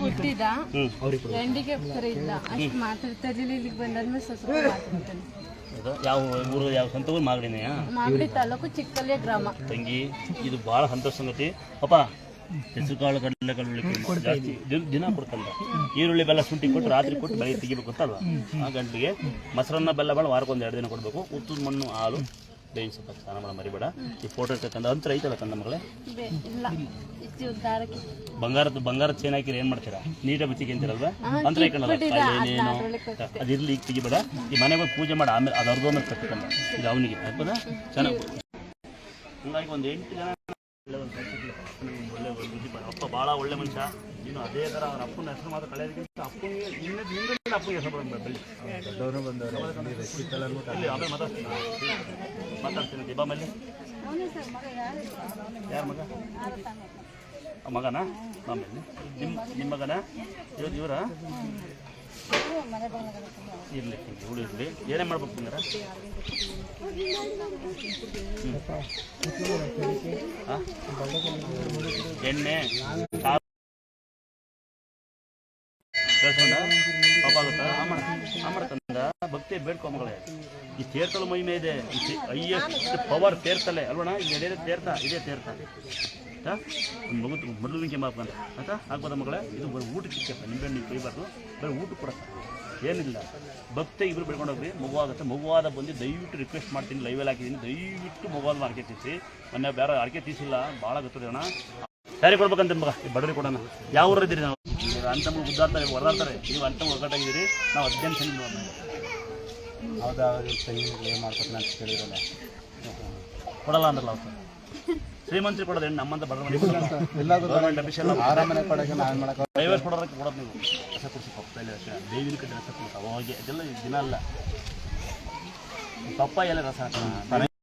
ಹುಟ್ಟಿದ? ಗಂಡಿಗೆ ಸರಿ ಇಲ್ಲ. ಅಷ್ಟು ಮಾತಾಡ್ತಿರ್ಲಿಲ್ಲ ಇಲ್ಲಿಗೆ ಬಂದಾದ್ಮೇಲೆ ಸ್ವಲ್ಪ ಸ್ವಲ್ಪ ಮಾತಾಡ್ತಾನೆ ಇದು ಯಾವ ಊರು ಯಾವ ಸ್ವಂತ ಊರು? ಮಾಗಡಿನೆಯಾ? ಮಾಗಡಿ ತಾಲೂಕು ಗ್ರಾಮ. ತಂಗಿ ಇದು ಭಾಳ ಸಂತೋಷ ಸಂಗತಿ. ಪಾಪ ಹೆಸರು ಕಾಳು. ಕಡಲೆ ಕಡಲೆ ಜಾಸ್ತಿ ದಿನ- ಕೊಡ್ತಲ್ಲ ಈರುಳ್ಳಿ ಬೆಲ್ಲ ಶುಂಠಿ ಕೊಟ್ಟು ರಾತ್ರಿ ಕೊಟ್ಟು ಬೆಳಗ್ಗೆ ತೆಗಿಬೇಕು ಅಂತಲ್ವಾ ಆ ಗಂಟಲಿಗೆ. ಮೊಸರನ್ನ ಬೆಲ್ಲ ಬಾಳ ವಾರಕ್ಕೊಂದು ಎರಡು ದಿನ ಕೊಡಬೇಕು. ಉತ್ತದ ಮಣ್ಣು ಹಾಲು. ಬೇಯಿಸಿ ಸ್ವಲ್ಪ ಸ್ನಾನ ಮಾಡೋ ಮರಿಬೇಡ. ಈ ಫೋಟೋ ಇರ್ತಕ್ಕಂಥ ಅಂತರ ಐತಲ್ಲ ಕಂದ ಮಗಳೇ. ಬಂಗಾರದ ಬಂಗಾರದ ಚೇನ್ ಹಾಕಿರಿ ಏನು ಮಾಡ್ತೀರಾ? ನೀಟಾಗಿ ಬಿಚ್ಚಿಕೊಂತೀರಲ್ವಾ ಅಂತಿರಲ್ವಾ? ಅಂತರ ಏನೇನು? ಅದಿರ್ಲಿ ಈಗ ತೆಗಿಬೇಡ ಈ ಮನೆಗೆ ಬಂದು ಪೂಜೆ ಮಾಡಿ ಆಮೇಲೆ ಅದು ಅರ್ಧ ಮೇಲೆ ಕಟ್ಟಿಕೊಂಡ ಇದು ಅವನಿಗೆ ಆಯ್ತದ ಚೆನ್ನಾಗಿ ಹಂಗಾಗಿ ಒಂದು ಎಂಟು ಜನ ಒಳ್ಳೆ. ಅಪ್ಪ ಭಾಳ ಒಳ್ಳೆ ಮನುಷ್ಯ. ಇನ್ನು ಅದೇ ತರ ಅವ್ರ ಅಪ್ಪನ ಹೆಸರು ಮಾತ್ರ ಕಳೆಯೋದಕ್ಕಿಂತ ಅಪ್ಪನಿಗೆ ನಿನ್ನ ನಿನ್ನ ಅಪ್ಪನಿಗೆ ಹೆಸರು ಬರೋದು ಬಂದವರು. ಇಲ್ಲಿ ಆಮೇಲೆ ಮಾತಾಡ್ತೀನಿ. ಮಾತಾಡ್ತೀನಿ ದಿಬಾ ಮೇಲೆ ಯಾರ ಮಗ? ಮಗನಾ? ಆಮೇಲೆ ನಿಮ್ಮ ನಿಮ್ಮ ಮಗನ? ಇವ್ರು ಇವರ? ಇರಲಿ ಇವಳು ಇರಲಿ. ಏನೇ ಮಾಡ್ಬೇಕು ಅಂದ್ರೆ? ಎಣ್ಣೆ. ಕಾಳು ಕೇಳ್ಸ್ಕೊಂಡ? ಪಾಪ ಆಗುತ್ತಾ ಆ ತಂದ ಭಕ್ತಿ ಬೇಡ್ಕೊ ಮಗಳೇ ಈ ತೇರ್ತಲ ಮಹಿಮೆ ಇದೆ. Highest power ತೇರ್ತಲೆ. ಅಲ್ವಣ ಎಡೆ ತೇರ್ತ, ಇದೇ ತೇರ್ತ. ಆಯ್ತಾ? ಒಂದು ಮಗು ಮೊದಲಿಗೆ ಅಂತ. ಆಯ್ತಾ? ಆಗ್ಬೋದ ಮಗಳೇ? ಇದು ಬರೀ ಊಟಕ್ಕೆ ಸಿಕ್ಕಪ್ಪ ನಿಂಬೆಹಣ್ಣು ನೀವು ಕೈಬಾರ್ದು. ಬರೀ ಊಟ ಕೊಡಕ್ಕೆ ಏನಿಲ್ಲ. ಭಕ್ತಿ ಇಬ್ಬರು ಬೆಳ್ಕೊಂಡು ಹೋಗ್ರಿ. ಮಗು ಆಗುತ್ತೆ. ಮಗುವಾದ ಬಂದು ದಯವಿಟ್ಟು ರಿಕ್ವೆಸ್ಟ್ ಮಾಡ್ತೀನಿ. ಲೈವಲ್ಲಿ ಹಾಕಿದ್ದೀನಿ. ದಯವಿಟ್ಟು ಮಗುವಾದ ಅಡಿಕೆ ತೀಸಿ ಮೊನ್ನೆ ಬೇರೆ ಅಡಿಕೆ ತೀಸಿಲ್ಲ ಭಾಳ ಗೊತ್ತದೆ ಅಣ್ಣ. ಯಾರಿಗೆ ಕೊಡ್ಬೇಕಂತ ಮಗ ಈ ಬಡವರಿಗೆ ಕೊಡೋಣ. ಯಾವ ಊರು ಇದ್ದೀರಿ ನಾವು? ಅಂತಮ್ಮ ಉದ್ದಾಡ್ತಾರೆ ಹೊರದಾಡ್ತಾರೆ. ನೀವು ಅಂತ ಒಗ್ಗಟ್ಟಾಗಿದ್ದೀರಿ ನಾವು ಹದಿನೆಂಟು ಸಣ್ಣ ಹೌದಾ ಏನು ಮಾಡ್ಕೊತೀನಿ ಅಂತ ಕೇಳಿದ್ರಲ್ಲ. ಕೊಡಲ್ಲ ಅಂದ್ರಲ್ಲ ಅವ್ರು. ಶ್ರೀಮಂತ್ರಿ ಕೊಡೋದು ಹೆಣ್ಣು ನಮ್ಮಂತ ಬಡವರಿಗೆ ಎಲ್ಲಾದ್ರೂ ಗೌರ್ಮೆಂಟ್ ಅಫಿಷಿಯಲ್ ಆರಾಮನೆ ಕೊಡೋಕೆ ನಾನು ಮಾಡಕ್ಕೆ ಪ್ರೈವೇಟ್ ಕೊಡೋದಕ್ಕೆ ಕೊಡೋದು ನೀವು. ರಸ ಕೊಡಿಸಿ ಪಪ್ಪಾಯಲ್ಲಿ ರಸ ದೇವಿನ ಕಡೆ ರಸ ಇದೆಲ್ಲ ಅವಾಗೆ ಅದೆಲ್ಲ ದಿನ ಅಲ್ಲ. ಪಪ್ಪಾಯಲ್ಲಿ ರಸ ಹಾಕೋಣ.